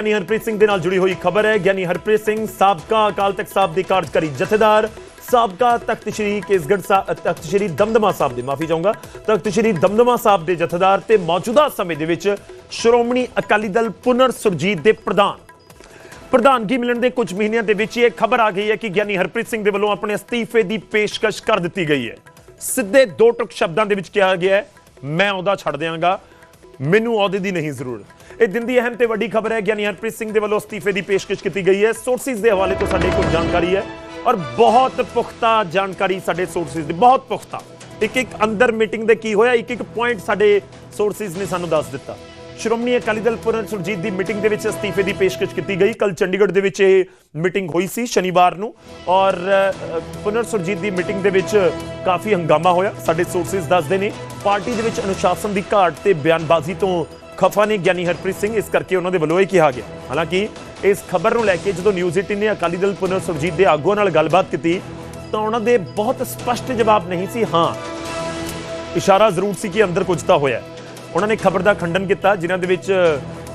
ਗਿਆਨੀ ਹਰਪ੍ਰੀਤ ਸਿੰਘ ਦੇ ਨਾਲ ਜੁੜੀ ਹੋਈ ਖਬਰ ਹੈ। ਗਿਆਨੀ ਹਰਪ੍ਰੀਤ ਸਿੰਘ, ਸਾਬਕਾ ਅਕਾਲ ਤਖਤ ਸਾਹਿਬ ਦੇ ਕਾਰਜਕਾਰੀ ਜਥੇਦਾਰ, ਸਾਬਕਾ ਤਖਤ ਸ੍ਰੀ ਕੇਸਗੜ੍ਹ ਸਾਹਿਬ ਤਖਤ ਸ੍ਰੀ ਦਮਦਮਾ ਸਾਹਿਬ ਦੇ, ਮਾਫੀ ਚਾਹੂੰਗਾ, ਤਖਤ ਸ੍ਰੀ ਦਮਦਮਾ ਸਾਹਿਬ ਦੇ ਜਥੇਦਾਰ ਤੇ ਮੌਜੂਦਾ ਸਮੇਂ ਦੇ ਵਿੱਚ ਸ਼੍ਰੋਮਣੀ ਅਕਾਲੀ ਦਲ ਪੁਨਰ ਸੁਰਜੀਤ ਦੇ ਪ੍ਰਧਾਨ। ਪ੍ਰਧਾਨਗੀ ਮਿਲਣ ਦੇ ਕੁਝ ਮਹੀਨਿਆਂ ਦੇ ਵਿੱਚ ਇਹ ਖਬਰ ਆ ਗਈ ਹੈ ਕਿ ਗਿਆਨੀ ਹਰਪ੍ਰੀਤ ਸਿੰਘ ਦੇ ਵੱਲੋਂ ਆਪਣੇ ਅਸਤੀਫੇ ਦੀ ਪੇਸ਼ਕਸ਼ ਕਰ ਦਿੱਤੀ ਗਈ ਹੈ। ਸਿੱਧੇ ਦੋ ਟੁਕ ਸ਼ਬਦਾਂ ਦੇ ਵਿੱਚ ਕਿਹਾ ਗਿਆ ਹੈ, ਮੈਂ ਉਹਦਾ ਛੱਡ ਦਿਆਂਗਾ, ਮੈਨੂੰ ਅਹੁਦੇ ਦੀ ਨਹੀਂ ਜ਼ਰੂਰਤ। ਇਹ ਦਿਨ ਦੀ ਅਹਿਮ ਤੇ ਵੱਡੀ ਖਬਰ ਹੈ, ਗਿਆਨੀ ਹਰਪ੍ਰੀਤ ਸਿੰਘ ਦੇ ਵੱਲੋਂ ਅਸਤੀਫੇ ਦੀ ਪੇਸ਼ਕਸ਼ ਕੀਤੀ ਗਈ ਹੈ। ਸੋਰਸਿਸ ਦੇ ਹਵਾਲੇ ਤੋਂ ਸਾਡੇ ਕੋਲ ਜਾਣਕਾਰੀ ਹੈ ਔਰ ਬਹੁਤ ਪੁਖਤਾ ਜਾਣਕਾਰੀ ਸਾਡੇ ਸੋਰਸਿਸ ਦੀ, ਬਹੁਤ ਪੁਖਤਾ। ਇੱਕ ਇੱਕ ਅੰਦਰ ਮੀਟਿੰਗ ਦੇ ਕੀ ਹੋਇਆ, ਇੱਕ ਇੱਕ ਪੁਆਇੰਟ ਸਾਡੇ ਸੋਰਸਿਸ ਨੇ ਸਾਨੂੰ ਦੱਸ ਦਿੱਤਾ। ਸ਼੍ਰੋਮਣੀ ਅਕਾਲੀ ਦਲ ਪੁਨਰ ਸੁਰਜੀਤ ਦੀ ਮੀਟਿੰਗ ਦੇ ਵਿੱਚ ਅਸਤੀਫੇ ਦੀ ਪੇਸ਼ਕਸ਼ ਕੀਤੀ ਗਈ। ਕੱਲ ਚੰਡੀਗੜ੍ਹ ਦੇ ਵਿੱਚ ਇਹ ਮੀਟਿੰਗ ਹੋਈ ਸੀ, ਸ਼ਨੀਵਾਰ ਨੂੰ ਔਰ ਪੁਨਰ ਸੁਰਜੀਤ ਦੀ ਮੀਟਿੰਗ ਦੇ ਵਿੱਚ ਕਾਫੀ ਹੰਗਾਮਾ ਹੋਇਆ। ਸਾਡੇ ਸੋਰਸਿਸ ਦੱਸਦੇ ਨੇ, ਪਾਰਟੀ ਦੇ ਵਿੱਚ ਅਨੁਸ਼ਾਸਨ ਦੀ ਘਾਟ ਤੇ ਬਿਆਨਬਾਜ਼ੀ ਤੋਂ ਖਫਾ ਨੇ ਗਿਆਨੀ ਹਰਪ੍ਰੀਤ ਸਿੰਘ, ਇਸ ਕਰਕੇ ਉਹਨਾਂ ਦੇ ਵੱਲੋਂ ਇਹ ਕਿਹਾ ਗਿਆ। ਹਾਲਾਂਕਿ ਇਸ ਖਬਰ ਨੂੰ ਲੈ ਕੇ ਜਦੋਂ ਨਿਊਜ਼ 18 ਨੇ ਅਕਾਲੀ ਦਲ ਪੁਨਰ ਸੁਰਜੀਤ ਦੇ ਆਗੂਆਂ ਨਾਲ ਗੱਲਬਾਤ ਕੀਤੀ, ਤਾਂ ਉਹਨਾਂ ਦੇ ਬਹੁਤ ਸਪਸ਼ਟ ਜਵਾਬ ਨਹੀਂ ਸੀ, ਹਾਂ। ਇਸ਼ਾਰਾ ਜ਼ਰੂਰ ਸੀ ਕਿ ਅੰਦਰ ਕੁਝ ਤਾਂ ਹੋਇਆ ਉਹਨਾਂ ਨੇ ਖਬਰ ਦਾ ਖੰਡਨ ਕੀਤਾ, ਜਿਨ੍ਹਾਂ ਦੇ ਵਿੱਚ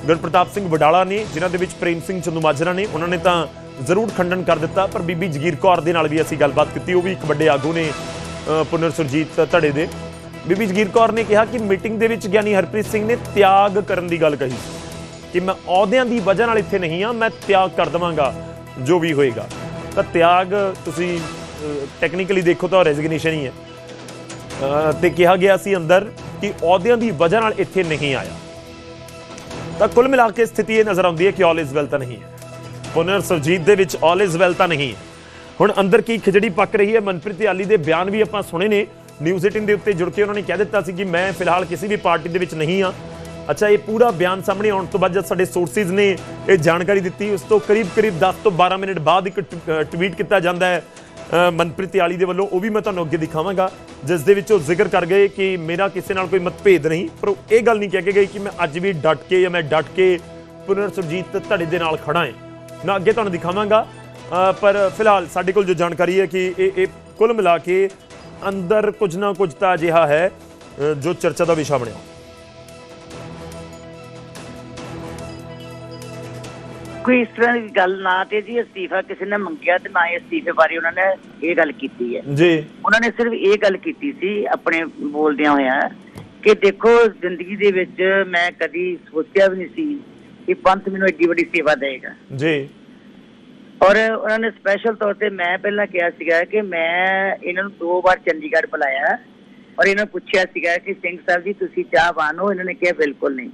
ਗੁਰਪ੍ਰਤਾਪ ਸਿੰਘ ਵਡਾਲਾ ਨੇ, ਜਿਨ੍ਹਾਂ ਦੇ ਵਿੱਚ ਪ੍ਰੇਮ ਸਿੰਘ ਚੰਦੂਮਾਜਰਾ ਨੇ, ਉਹਨਾਂ ਨੇ ਤਾਂ ਜ਼ਰੂਰ ਖੰਡਨ ਕਰ ਦਿੱਤਾ, ਪਰ ਬੀਬੀ ਜਗੀਰ ਕੌਰ ਦੇ ਨਾਲ ਵੀ ਅਸੀਂ ਗੱਲਬਾਤ ਕੀਤੀ, ਉਹ ਵੀ ਇੱਕ ਵੱਡੇ ਆਗੂ ਨੇ ਪੁਨਰ ਸੁਰਜੀਤ ਧੜੇ ਦੇ। ਬੀਬੀ ਜਗੀਰ ਕੌਰ ਨੇ ਕਿਹਾ ਕਿ ਮੀਟਿੰਗ ਦੇ ਵਿੱਚ ਗਿਆਨੀ ਹਰਪ੍ਰੀਤ ਸਿੰਘ ਨੇ ਤਿਆਗ ਕਰਨ ਦੀ ਗੱਲ ਕਹੀ ਕਿ ਮੈਂ ਅਹੁਦਿਆਂ ਦੀ ਵਜ੍ਹਾ ਨਾਲ ਇੱਥੇ ਨਹੀਂ ਆ ਮੈਂ ਤਿਆਗ ਕਰ ਦਵਾਂਗਾ, ਜੋ ਵੀ ਹੋਏਗਾ। ਤਾਂ ਤਿਆਗ ਤੁਸੀਂ ਟੈਕਨੀਕਲੀ ਦੇਖੋ ਤਾਂ ਰੈਜ਼ਿਗਨੇਸ਼ਨ ਹੀ ਹੈ। ਅਹ, ਤੇ ਕਿਹਾ ਗਿਆ ਸੀ ਅੰਦਰ ਕਿ ਅਹੁਦਿਆਂ ਦੀ ਵਜ੍ਹਾ ਨਾਲ ਇੱਥੇ ਨਹੀਂ ਆਇਆ। ਤਾਂ ਕੁੱਲ ਮਿਲਾ ਕੇ ਸਥਿਤੀ ਇਹ ਨਜ਼ਰ ਆਉਂਦੀ ਹੈ ਕਿ ਆਲ ਇਜ਼ ਵੈਲ ਤਾਂ ਨਹੀਂ ਹੈ। ਪੁਨਰ ਸੁਰਜੀਤ ਦੇ ਵਿੱਚ ਆਲ ਇਜ਼ ਵੈਲ ਤਾਂ ਨਹੀਂ ਹੈ। ਹੁਣ ਅੰਦਰ ਕੀ ਖਿਚੜੀ ਪੱਕ ਰਹੀ ਹੈ, ਮਨਪ੍ਰੀਤ ਯਾਲੀ ਦੇ ਬਿਆਨ ਵੀ ਆਪਾਂ ਸੁਣੇ ਨੇ। ਨਿਊਜ਼ 18 ਦੇ ਉੱਤੇ ਜੁੜ ਕੇ ਉਹਨਾਂ ਨੇ ਕਹਿ ਦਿੱਤਾ ਸੀ ਕਿ ਮੈਂ ਫਿਲਹਾਲ ਕਿਸੇ ਵੀ ਪਾਰਟੀ ਦੇ ਵਿੱਚ ਨਹੀਂ ਆ ਅੱਛਾ, ਇਹ ਪੂਰਾ ਬਿਆਨ ਸਾਹਮਣੇ ਆਉਣ ਤੋਂ ਬਾਅਦ ਜਦ ਸਾਡੇ ਸੋਰਸਿਸ ਨੇ ਇਹ ਜਾਣਕਾਰੀ ਦਿੱਤੀ, ਉਸ ਤੋਂ ਕਰੀਬ ਕਰੀਬ 10 ਤੋਂ 12 ਮਿੰਟ ਬਾਅਦ ਇੱਕ ਟਵੀਟ ਕੀਤਾ ਜਾਂਦਾ ਹੈ ਮਨਪ੍ਰੀਤ ਆਲੀ ਦੇ ਵੱਲੋਂ। ਉਹ ਵੀ ਮੈਂ ਤੁਹਾਨੂੰ ਅੱਗੇ ਦਿਖਾਵਾਂਗਾ, ਜਿਸ ਦੇ ਵਿੱਚ ਉਹ ਜ਼ਿਕਰ ਕਰ ਗਏ ਕਿ ਮੇਰਾ ਕਿਸੇ ਨਾਲ ਕੋਈ ਮਤਭੇਦ ਨਹੀਂ, ਪਰ ਉਹ ਇਹ ਗੱਲ ਨਹੀਂ ਕਹਿ ਕੇ ਗਈ ਕਿ ਮੈਂ ਅੱਜ ਵੀ ਡਟ ਕੇ ਜਾਂ ਮੈਂ ਡਟ ਕੇ ਪੁਨਰ ਸੁਰਜੀਤ ਧੜੇ ਦੇ ਨਾਲ ਖੜਾ ਹਾਂ। ਮੈਂ ਅੱਗੇ ਤੁਹਾਨੂੰ ਦਿਖਾਵਾਂਗਾ ਪਰ ਫਿਲਹਾਲ ਸਾਡੇ ਕੋਲ ਜੋ ਜਾਣਕਾਰੀ ਹੈ ਕਿ ਇਹ ਇਹ ਕੁੱਲ ਮਿਲਾ ਕੇ ਅੰਦਰ ਕੁਝ ਨਾ ਕੁਝ ਤਾਂ ਅਜਿਹਾ ਹੈ ਜੋ ਚਰਚਾ ਦਾ ਵਿਸ਼ਾ ਬਣਿਆ ਕੋਈ ਇਸ ਤਰ੍ਹਾਂ ਦੀ ਗੱਲ ਨਾ ਤੇ ਜੀ ਅਸਤੀਫਾ ਕਿਸੇ ਨੇ ਮੰਗਿਆ ਤੇ ਨਾ ਹੀ ਅਸਤੀਫੇ ਬਾਰੇ ਉਹਨਾਂ ਨੇ ਇਹ ਗੱਲ ਕੀਤੀ ਹੈ। ਜੀ। ਉਹਨਾਂ ਨੇ ਸਿਰਫ ਇਹ ਗੱਲ ਕੀਤੀ ਸੀ ਆਪਣੇ ਬੋਲਦਿਆਂ ਹੋਇਆਂ ਕਿ ਦੇਖੋ ਜ਼ਿੰਦਗੀ ਦੇ ਵਿੱਚ ਮੈਂ ਕਦੀ ਸੋਚਿਆ ਵੀ ਨਹੀਂ ਸੀ ਕਿ ਪੰਥ ਮੈਨੂੰ ਏਡੀ ਵੱਡੀ ਸੇਵਾ ਦੇਗਾ ਜੀ। ਔਰ ਉਹਨਾਂ ਨੇ ਸਪੈਸ਼ਲ ਤੌਰ ਤੇ ਮੈਂ ਪਹਿਲਾਂ ਕਿਹਾ ਸੀਗਾ ਕਿ ਮੈਂ ਇਹਨਾਂ ਨੂੰ ਦੋ ਵਾਰ ਚੰਡੀਗੜ੍ਹ ਬੁਲਾਇਆ ਔਰ ਇਹਨਾਂ ਨੂੰ ਪੁੱਛਿਆ ਸੀਗਾ ਕਿ ਸਿੰਘ ਸਾਹਿਬ ਜੀ ਤੁਸੀਂ ਚਾਹਵਾਨ ਹੋ? ਇਹਨਾਂ ਨੇ ਕਿਹਾ ਬਿਲਕੁਲ ਨਹੀਂ।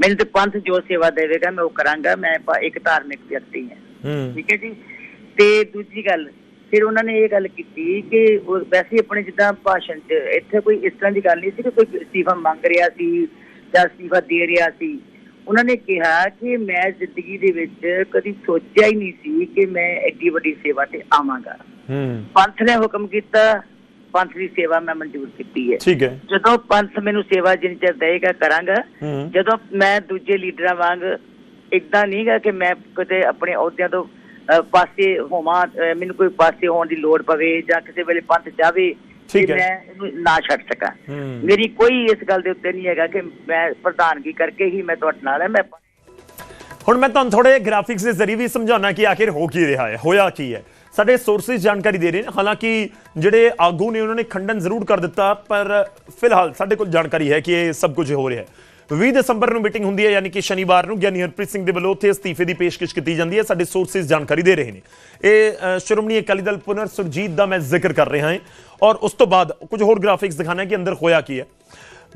ਮੈਨੂੰ ਤੇ ਪੰਥ ਜੋ ਸੇਵਾ ਦੇਵੇਗਾ ਮੈਂ ਉਹ ਕਰਾਂਗਾ। ਮੈਂ ਇੱਕ ਧਾਰਮਿਕ ਵਿਅਕਤੀ ਹਾਂ। ਠੀਕ ਹੈ ਜੀ? ਤੇ ਦੂਜੀ ਗੱਲ ਫਿਰ ਉਹਨਾਂ ਨੇ ਇਹ ਗੱਲ ਕੀਤੀ ਕਿ ਉਹ ਵੈਸੇ ਆਪਣੇ ਜਿੱਦਾਂ ਭਾਸ਼ਣ 'ਚ ਇੱਥੇ ਕੋਈ ਇਸ ਤਰ੍ਹਾਂ ਦੀ ਗੱਲ ਨਹੀਂ ਸੀ ਕਿ ਕੋਈ ਅਸਤੀਫਾ ਮੰਗ ਰਿਹਾ ਸੀ ਜਾਂ ਅਸਤੀਫਾ ਦੇ ਰਿਹਾ ਸੀ। ਉਹਨਾਂ ਨੇ ਕਿਹਾ ਕਿ ਮੈਂ ਜ਼ਿੰਦਗੀ ਦੇ ਵਿੱਚ ਕਦੀ ਸੋਚਿਆ ਹੀ ਨਹੀਂ ਸੀ ਕਿ ਮੈਂ ਐਡੀ ਵੱਡੀ ਸੇਵਾ ਤੇ ਆਵਾਂਗਾ। ਹੂੰ। ਪੰਥ ਨੇ ਹੁਕਮ ਕੀਤਾ ਪੰਥ ਦੀ ਸੇਵਾ ਮੈਂ ਮਨਜ਼ੂਰ ਕੀਤੀ ਹੈ। ਠੀਕ ਹੈ। ਜਦੋਂ ਪੰਥ ਮੈਨੂੰ ਸੇਵਾ ਜਿੰਨ ਚਿਰ ਦੇਗਾ ਕਰਾਂਗਾ। ਜਦੋਂ ਮੈਂ ਦੂਜੇ ਲੀਡਰਾਂ ਵਾਂਗ ਇਦਾਂ ਨਹੀਂਗਾ ਕਿ ਮੈਂ ਕਿਤੇ ਆਪਣੇ ਅਹੁਦਿਆਂ ਤੋਂ ਪਾਸੇ ਹੋਵਾਂ ਮੈਨੂੰ ਕੋਈ ਪਾਸੇ ਹੋਣ ਦੀ ਲੋੜ ਪਵੇ ਜਾਂ ਕਿਸੇ ਵੇਲੇ ਪੰਥ ਚਾਵੇ ਠੀਕ ਕਿ ਹੈ। ਮੈਂ ਇਹਨੂੰ ਨਾ ਛੱਡ ਸਕਾਂ ਹੂੰ। ਮੇਰੀ ਕੋਈ ਇਸ ਗੱਲ ਦੇ ਉੱਤੇ ਨਹੀਂ ਹੈਗਾ ਕਿ ਮੈਂ ਪ੍ਰਧਾਨਗੀ ਕਰਕੇ ਹੀ ਮੈਂ ਤੁਹਾਡੇ ਨਾਲ ਹੈ ਮੈਂ ਹੁਣ ਮੈਂ ਤੁਹਾਨੂੰ ਥੋੜੇ ਗ੍ਰਾਫਿਕਸ ਦੇ ਜ਼ਰੀਏ ਵੀ ਸਮਝਾਉਣਾ ਕਿ ਆਖਿਰ ਹੋ ਕੀ ਰਿਹਾ ਹੈ ਹੋਇਆ ਕੀ ਹੈ ਸਾਡੇ ਸੋਰਸਿਸ ਜਾਣਕਾਰੀ ਦੇ ਰਹੇ ਨੇ ਹਾਲਾਂਕਿ ਜਿਹੜੇ ਆਗੂ ਨੇ ਉਹਨਾਂ ਨੇ ਖੰਡਨ ਜ਼ਰੂਰ ਕਰ ਦਿੱਤਾ ਪਰ ਫਿਲਹਾਲ ਸਾਡੇ ਕੋਲ ਜਾਣਕਾਰੀ ਹੈ ਕਿ ਇਹ ਸਭ ਕੁਝ ਹੋ ਰਿਹਾ ਹੈ 20 ਦਸੰਬਰ ਨੂੰ ਮੀਟਿੰਗ ਹੁੰਦੀ ਹੈ, ਯਾਨੀ ਕਿ ਸ਼ਨੀਵਾਰ ਨੂੰ, ਗਿਆਨੀ ਹਰਪ੍ਰੀਤ ਸਿੰਘ ਦੇ ਵੱਲੋਂ ਉੱਥੇ ਅਸਤੀਫੇ ਦੀ ਪੇਸ਼ਕਸ਼ ਕੀਤੀ ਜਾਂਦੀ ਹੈ। ਸਾਡੇ ਸੋਰਸਿਸ ਜਾਣਕਾਰੀ ਦੇ ਰਹੇ ਨੇ। ਇਹ ਸ਼੍ਰੋਮਣੀ ਅਕਾਲੀ ਦਲ ਪੁਨਰ ਸੁਰਜੀਤ ਦਾ ਮੈਂ ਜ਼ਿਕਰ ਕਰ ਰਿਹਾ ਹਾਂ। ਔਰ ਉਸ ਤੋਂ ਬਾਅਦ ਕੁਝ ਹੋਰ ਗ੍ਰਾਫਿਕਸ ਦਿਖਾਣਾ ਕਿ ਅੰਦਰ ਹੋਇਆ ਕੀ ਹੈ।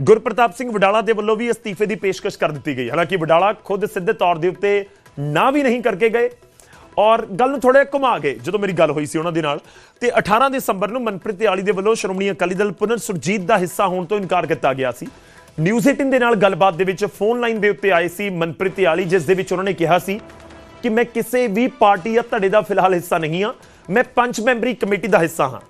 ਗੁਰਪ੍ਰਤਾਪ ਸਿੰਘ ਵਡਾਲਾ ਦੇ ਵੱਲੋਂ ਵੀ ਅਸਤੀਫੇ ਦੀ ਪੇਸ਼ਕਸ਼ ਕਰ ਦਿੱਤੀ ਗਈ ਹਾਲਾਂਕਿ ਵਡਾਲਾ ਖੁਦ ਸਿੱਧੇ ਤੌਰ ਦੇ ਉੱਤੇ ਨਾ ਵੀ ਨਹੀਂ ਕਰਕੇ ਗਏ। ਔਰ ਗੱਲ ਨੂੰ ਥੋੜੇ ਘੁਮਾ ਗਏ ਜਦੋਂ ਮੇਰੀ ਗੱਲ ਹੋਈ ਸੀ ਉਹਨਾਂ ਦੇ ਨਾਲ, ਤੇ 18 ਦਸੰਬਰ ਨੂੰ ਮਨਪ੍ਰੀਤ ਆਲੀ ਦੇ ਵੱਲੋਂ ਸ਼੍ਰੋਮਣੀ ਅਕਾਲੀ ਦਲ ਪੁਨਰ ਸੁਰਜੀਤ ਦਾ ਹਿੱਸਾ ਹੋਣ ਤੋਂ ਇਨਕਾਰ ਕੀਤਾ ਗਿਆ ਸੀ। ਨਿਊਜ਼ 18 ਦੇ ਨਾਲ ਗੱਲਬਾਤ ਦੇ ਵਿੱਚ ਫੋਨ ਲਾਈਨ ਦੇ ਉੱਤੇ ਆਏ ਸੀ ਮਨਪ੍ਰੀਤ ਯਾਲੀ ਜਿਸ ਦੇ ਵਿੱਚ ਉਹਨਾਂ ਨੇ ਕਿਹਾ ਸੀ ਕਿ ਮੈਂ ਕਿਸੇ ਵੀ ਪਾਰਟੀ ਜਾਂ ਧੜੇ ਦਾ ਫਿਲਹਾਲ ਹਿੱਸਾ ਨਹੀਂ ਹਾਂ, ਮੈਂ ਪੰਜ ਮੈਂਬਰੀ ਕਮੇਟੀ ਦਾ ਹਿੱਸਾ ਹਾਂ।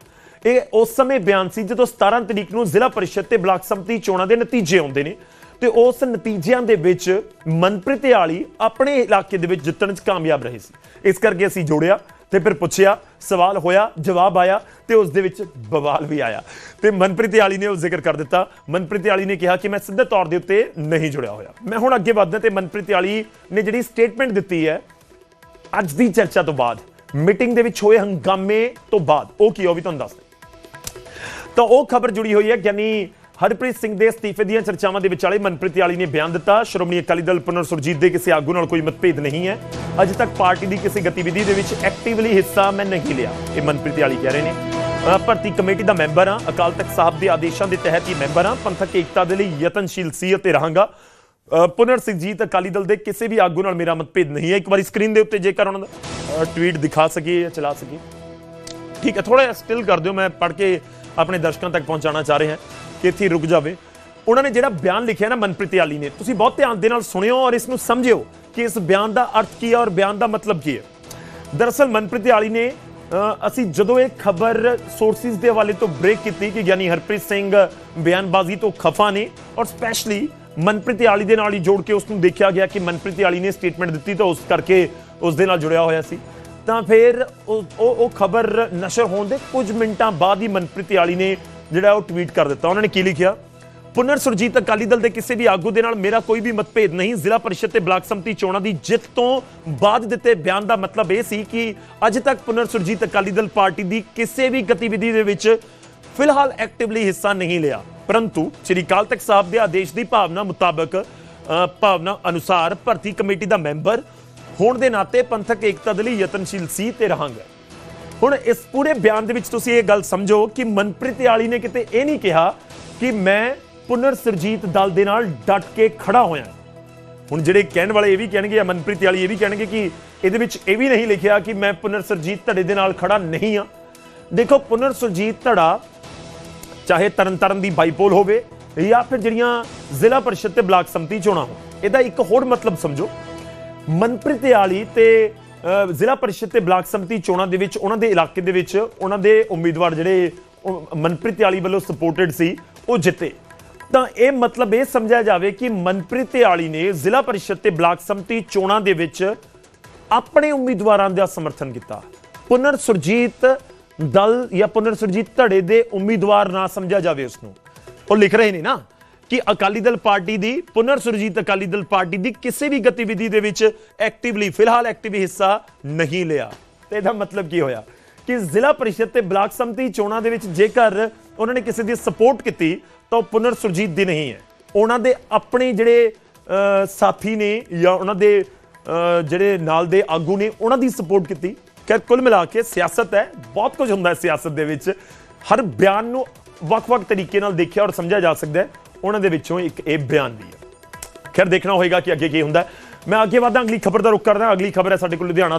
ਇਹ ਉਸ ਸਮੇਂ ਬਿਆਨ ਸੀ ਜਦੋਂ 17 ਤਰੀਕ ਨੂੰ ਜ਼ਿਲ੍ਹਾ ਪਰਿਸ਼ਦ ਤੇ ਬਲਾਕ ਸੰਮਤੀ ਚੋਣਾਂ ਦੇ ਨਤੀਜੇ ਆਉਂਦੇ ਨੇ। ਤੇ ਉਸ ਨਤੀਜਿਆਂ ਦੇ ਵਿੱਚ ਮਨਪ੍ਰੀਤ ਆਲੀ ਆਪਣੇ ਇਲਾਕੇ ਦੇ ਵਿੱਚ ਜਿੱਤਣ 'ਚ ਕਾਮਯਾਬ ਰਹੇ ਸੀ। ਇਸ ਕਰਕੇ ਅਸੀਂ ਜੋੜਿਆ ਤੇ ਫਿਰ ਪੁੱਛਿਆ, ਸਵਾਲ ਹੋਇਆ, ਜਵਾਬ ਆਇਆ ਤੇ ਉਸ ਦੇ ਵਿੱਚ ਬਵਾਲ ਵੀ ਆਇਆ। ਤੇ ਮਨਪ੍ਰੀਤ ਆਲੀ ਨੇ ਉਹ ਜ਼ਿਕਰ ਕਰ ਦਿੱਤਾ। ਮਨਪ੍ਰੀਤ ਆਲੀ ਨੇ ਕਿਹਾ ਕਿ ਮੈਂ ਸਿੱਧੇ ਤੌਰ ਦੇ ਉੱਤੇ ਨਹੀਂ ਜੁੜਿਆ ਹੋਇਆ। ਮੈਂ ਹੁਣ ਅੱਗੇ ਵੱਧਦਾ ਤੇ ਮਨਪ੍ਰੀਤ ਆਲੀ ਨੇ ਜਿਹੜੀ ਸਟੇਟਮੈਂਟ ਦਿੱਤੀ ਹੈ, ਅੱਜ ਦੀ ਚਰਚਾ ਤੋਂ ਬਾਅਦ ਮੀਟਿੰਗ ਦੇ ਵਿੱਚ ਹੋਏ ਹੰਗਾਮੇ ਤੋਂ ਬਾਅਦ, ਉਹ ਕੀ ਉਹ ਵੀ ਤੁਹਾਨੂੰ ਦੱਸਦੇ ਤਾਂ ਉਹ ਖਬਰ ਜੁੜੀ ਹੋਈ ਹੈ, ਯਾਨੀ ਹਰਪ੍ਰੀਤ ਸਿੰਘ ਦੇ ਅਸਤੀਫੇ ਦੀਆਂ ਚਰਚਾਵਾਂ ਦੇ ਵਿਚਾਲੇ ਮਨਪ੍ਰੀਤ ਆਲੀ ਨੇ ਬਿਆਨ ਦਿੱਤਾ। ਸ਼੍ਰੋਮਣੀ ਅਕਾਲੀ ਦਲ ਪੁਨਰ ਸੁਰਜੀਤ ਦੇ ਕਿਸੇ ਆਗੂ ਨਾਲ ਕੋਈ ਮਤਭੇਦ ਨਹੀਂ ਹੈ। ਅਜੇ ਤੱਕ ਪਾਰਟੀ ਦੀ ਕਿਸੇ ਗਤੀਵਿਧੀ ਦੇ ਵਿੱਚ ਐਕਟਿਵਲੀ ਹਿੱਸਾ ਮੈਂ ਨਹੀਂ ਲਿਆ ਇਹ ਮਨਪ੍ਰੀਤ ਆਲੀ ਕਹਿ ਰਹੇ ਨੇ। ਭਰਤੀ ਕਮੇਟੀ ਦਾ ਮੈਂਬਰ ਹਾਂ। ਅਕਾਲ ਤਖਤ ਸਾਹਿਬ ਦੇ ਆਦੇਸ਼ਾਂ ਦੇ ਤਹਿਤ ਹੀ ਮੈਂਬਰ ਹਾਂ। ਪੰਥਕ ਏਕਤਾ ਦੇ ਲਈ ਯਤਨਸ਼ੀਲ ਸੀ ਅਤੇ ਰਹਾਂਗਾ। ਅ, ਪੁਨਰ ਸਿੰਘਜੀਤ ਅਕਾਲੀ ਦਲ ਦੇ ਕਿਸੇ ਵੀ ਆਗੂ ਨਾਲ ਮੇਰਾ ਮਤਭੇਦ ਨਹੀਂ ਹੈ। ਇੱਕ ਵਾਰੀ ਸਕਰੀਨ ਦੇ ਉੱਤੇ ਜੇਕਰ ਉਹਨਾਂ ਦਾ ਟਵੀਟ ਦਿਖਾ ਸਕੀਏ ਜਾਂ ਚਲਾ ਸਕੀਏ। ਠੀਕ ਹੈ ਥੋੜਾ ਸਟਿਲ ਕਰ ਦਿਓ। ਮੈਂ ਪੜ੍ਹ ਕੇ ਆਪਣੇ ਦਰਸ਼ਕਾਂ ਤੱਕ ਪਹੁੰਚਾਉਣਾ ਚਾਹ ਰਿਹਾ। ਕਿ ਇੱਥੇ ਰੁਕ ਜਾਵੇ। ਉਹਨਾਂ ਨੇ ਜਿਹੜਾ ਬਿਆਨ ਲਿਖਿਆ ਨਾ ਮਨਪ੍ਰੀਤ ਆਲੀ ਨੇ, ਤੁਸੀਂ ਬਹੁਤ ਧਿਆਨ ਦੇ ਨਾਲ ਸੁਣਿਓ ਔਰ ਇਸ ਨੂੰ ਸਮਝਿਓ ਕਿ ਇਸ ਬਿਆਨ ਦਾ ਅਰਥ ਕੀ ਹੈ ਔਰ ਬਿਆਨ ਦਾ ਮਤਲਬ ਕੀ ਹੈ। ਦਰਅਸਲ ਮਨਪ੍ਰੀਤ ਆਲੀ ਨੇ ਅਸੀਂ ਜਦੋਂ ਇਹ ਖਬਰ ਸੋਰਸਿਸ ਦੇ ਹਵਾਲੇ ਤੋਂ ਬ੍ਰੇਕ ਕੀਤੀ ਕਿ ਗਿਆਨੀ ਹਰਪ੍ਰੀਤ ਸਿੰਘ ਬਿਆਨਬਾਜ਼ੀ ਤੋਂ ਖਫਾ ਨੇ ਔਰ ਸਪੈਸ਼ਲੀ ਮਨਪ੍ਰੀਤ ਆਲੀ ਦੇ ਨਾਲ ਹੀ ਜੋੜ ਕੇ ਉਸ ਨੂੰ ਦੇਖਿਆ ਗਿਆ ਕਿ ਮਨਪ੍ਰੀਤ ਆਲੀ ਨੇ ਸਟੇਟਮੈਂਟ ਦਿੱਤੀ ਤਾਂ ਉਸ ਕਰਕੇ ਉਸ ਦੇ ਨਾਲ ਜੁੜਿਆ ਹੋਇਆ ਸੀ। ਤਾਂ ਫਿਰ ਉਹ ਉਹ ਉਹ ਖਬਰ ਨਸ਼ਰ ਹੋਣ ਦੇ ਕੁਝ ਮਿੰਟਾਂ ਬਾਅਦ ਹੀ ਮਨਪ੍ਰੀਤ ਆਲੀ ਨੇ ਜਿਹੜਾ ਉਹ ਟਵੀਟ ਕਰ ਦਿੱਤਾ। ਉਹਨਾਂ ਨੇ ਕੀ ਲਿਖਿਆ? ਪੁਨਰ ਸੁਰਜੀਤ ਅਕਾਲੀ ਦਲ ਦੇ ਕਿਸੇ ਵੀ ਆਗੂ ਦੇ ਨਾਲ ਮੇਰਾ ਕੋਈ ਵੀ ਮਤਭੇਦ ਨਹੀਂ। ਜ਼ਿਲ੍ਹਾ ਪਰਿਸ਼ਦ ਤੇ ਬਲਾਕ ਸੰਮਤੀ ਚੋਣਾਂ ਦੀ ਜਿੱਤ ਤੋਂ ਬਾਅਦ ਦਿੱਤੇ ਬਿਆਨ ਦਾ ਮਤਲਬ ਇਹ ਸੀ ਕਿ ਅੱਜ ਤੱਕ ਪੁਨਰ ਸੁਰਜੀਤ ਅਕਾਲੀ ਦਲ ਪਾਰਟੀ ਦੀ ਕਿਸੇ ਵੀ ਗਤੀਵਿਧੀ ਦੇ ਵਿੱਚ ਫਿਲਹਾਲ ਐਕਟਿਵਲੀ ਹਿੱਸਾ ਨਹੀਂ ਲਿਆ। ਪਰੰਤੂ ਸ੍ਰੀ ਅਕਾਲ ਤਖਤ ਸਾਹਿਬ ਦੇ ਆਦੇਸ਼ ਦੀ ਭਾਵਨਾ ਮੁਤਾਬਕ ਭਾਵਨਾ ਅਨੁਸਾਰ ਭਰਤੀ ਕਮੇਟੀ ਦਾ ਮੈਂਬਰ ਹੋਣ ਦੇ ਨਾਤੇ ਪੰਥਕ ਏਕਤਾ ਦੇ ਲਈ ਯਤਨਸ਼ੀਲ ਸੀ ਤੇ ਰਹਾਂਗਾ। ਹੁਣ ਇਸ ਪੂਰੇ ਬਿਆਨ ਦੇ ਵਿੱਚ ਤੁਸੀਂ ਇਹ ਗੱਲ ਸਮਝੋ ਕਿ ਮਨਪ੍ਰੀਤ ਆਲੀ ਨੇ ਕਿਤੇ ਇਹ ਨਹੀਂ ਕਿਹਾ ਕਿ ਮੈਂ ਪੁਨਰ ਸਰਜੀਤ ਦਲ ਦੇ ਨਾਲ ਡਟ ਕੇ ਖੜਾ ਹੋਇਆ। ਹੁਣ ਜਿਹੜੇ ਕਹਿਣ ਵਾਲੇ ਇਹ ਵੀ ਕਹਿਣਗੇ ਜਾਂ ਮਨਪ੍ਰੀਤ ਆਲੀ ਇਹ ਵੀ ਕਹਿਣਗੇ ਕਿ ਇਹਦੇ ਵਿੱਚ ਇਹ ਵੀ ਨਹੀਂ ਲਿਖਿਆ ਕਿ ਮੈਂ ਪੁਨਰ ਸਰਜੀਤ ਧੜੇ ਦੇ ਨਾਲ ਖੜਾ ਨਹੀਂ ਆ ਦੇਖੋ, ਪੁਨਰ ਸਰਜੀਤ ਧੜਾ ਚਾਹੇ ਤਰਨਤਾਰਨ ਦੀ ਬਾਈਪੋਲ ਹੋਵੇ ਜਾਂ ਫਿਰ ਜਿਹੜੀਆਂ ਜ਼ਿਲ੍ਹਾ ਪਰਿਸ਼ਦ ਤੇ ਬਲਾਕ ਸੰਮਤੀ ਚੋਣਾਂ ਹੋ ਇਹਦਾ ਇੱਕ ਹੋਰ ਮਤਲਬ ਸਮਝੋ। ਮਨਪ੍ਰੀਤ ਆਲੀ ਤੇ ਜ਼ਿਲ੍ਹਾ ਪਰਿਸ਼ਦ ਤੇ ਬਲਾਕ ਸੰਮਤੀ ਚੋਣਾਂ ਦੇ ਵਿੱਚ, ਉਹਨਾਂ ਦੇ ਇਲਾਕੇ ਦੇ ਵਿੱਚ ਉਹਨਾਂ ਦੇ ਉਮੀਦਵਾਰ ਜਿਹੜੇ ਮਨਪ੍ਰੀਤ ਆਲੀ ਵੱਲੋਂ ਸਪੋਰਟਡ ਸੀ, ਉਹ ਜਿੱਤੇ। ਤਾਂ ਇਹ ਮਤਲਬ ਇਹ ਸਮਝਿਆ ਜਾਵੇ ਕਿ ਮਨਪ੍ਰੀਤ ਆਲੀ ਨੇ ਜ਼ਿਲ੍ਹਾ ਪਰਿਸ਼ਦ ਤੇ ਬਲਾਕ ਸੰਮਤੀ ਚੋਣਾਂ ਦੇ ਵਿੱਚ ਆਪਣੇ ਉਮੀਦਵਾਰਾਂ ਦਾ ਸਮਰਥਨ ਕੀਤਾ। ਪੁਨਰ ਸੁਰਜੀਤ ਦਲ ਜਾਂ ਪੁਨਰ ਸੁਰਜੀਤ ਧੜੇ ਦੇ ਉਮੀਦਵਾਰ ਨਾ ਸਮਝਿਆ ਜਾਵੇ ਉਸ ਨੂੰ ਉਹ ਲਿਖ ਰਹੇ ਨੇ ਨਾ? ਕਿ ਅਕਾਲੀ ਦਲ ਪਾਰਟੀ ਦੀ, ਪੁਨਰ ਸੁਰਜੀਤ ਅਕਾਲੀ ਦਲ ਪਾਰਟੀ ਦੀ ਕਿਸੇ ਵੀ ਗਤੀਵਿਧੀ ਦੇ ਵਿੱਚ ਐਕਟਿਵਲੀ ਫਿਲਹਾਲ ਐਕਟਿਵ ਹਿੱਸਾ ਨਹੀਂ ਲਿਆ। ਤੇ ਇਹਦਾ ਮਤਲਬ ਕੀ ਹੋਇਆ? ਕਿ ਜ਼ਿਲ੍ਹਾ ਪਰਿਸ਼ਦ ਤੇ ਬਲਾਕ ਸੰਮਤੀ ਚੋਣਾਂ ਦੇ ਵਿੱਚ ਜੇਕਰ ਉਹਨਾਂ ਨੇ ਕਿਸੇ ਦੀ ਸਪੋਰਟ ਕੀਤੀ, ਤਾਂ ਉਹ ਪੁਨਰ ਸੁਰਜੀਤ ਦੀ ਨਹੀਂ ਹੈ। ਉਹਨਾਂ ਦੇ ਆਪਣੇ ਜਿਹੜੇ ਸਾਥੀ ਨੇ ਜਾਂ ਉਹਨਾਂ ਦੇ ਜਿਹੜੇ ਨਾਲ ਦੇ ਆਗੂ ਨੇ, ਉਹਨਾਂ ਦੀ ਸਪੋਰਟ ਕੀਤੀ। ਖੈਰ, ਕੁੱਲ ਮਿਲਾ ਕੇ ਸਿਆਸਤ ਹੈ, ਬਹੁਤ ਕੁਝ ਹੁੰਦਾ ਹੈ ਸਿਆਸਤ ਦੇ ਵਿੱਚ। ਹਰ ਬਿਆਨ ਨੂੰ ਵੱਖ-ਵੱਖ ਤਰੀਕੇ ਨਾਲ ਦੇਖਿਆ ਔਰ ਸਮਝਿਆ ਜਾ ਸਕਦਾ ਹੈ। ਉਹਨਾਂ ਦੇ ਵਿੱਚੋਂ ਇੱਕ ਇਹ ਬਿਆਨ ਵੀ ਹੈ ਖੈਰ, ਦੇਖਣਾ ਹੋਏਗਾ ਕਿ ਅੱਗੇ ਕੀ ਹੁੰਦਾ। ਮੈਂ ਅੱਗੇ ਵਧਾਂ ਅਗਲੀ ਖਬਰ ਦਾ ਰੁਖ ਕਰਦਾ। ਅਗਲੀ ਖਬਰ ਹੈ ਸਾਡੇ ਕੋਲ ਲੁਧਿਆਣਾ ਤੋਂ।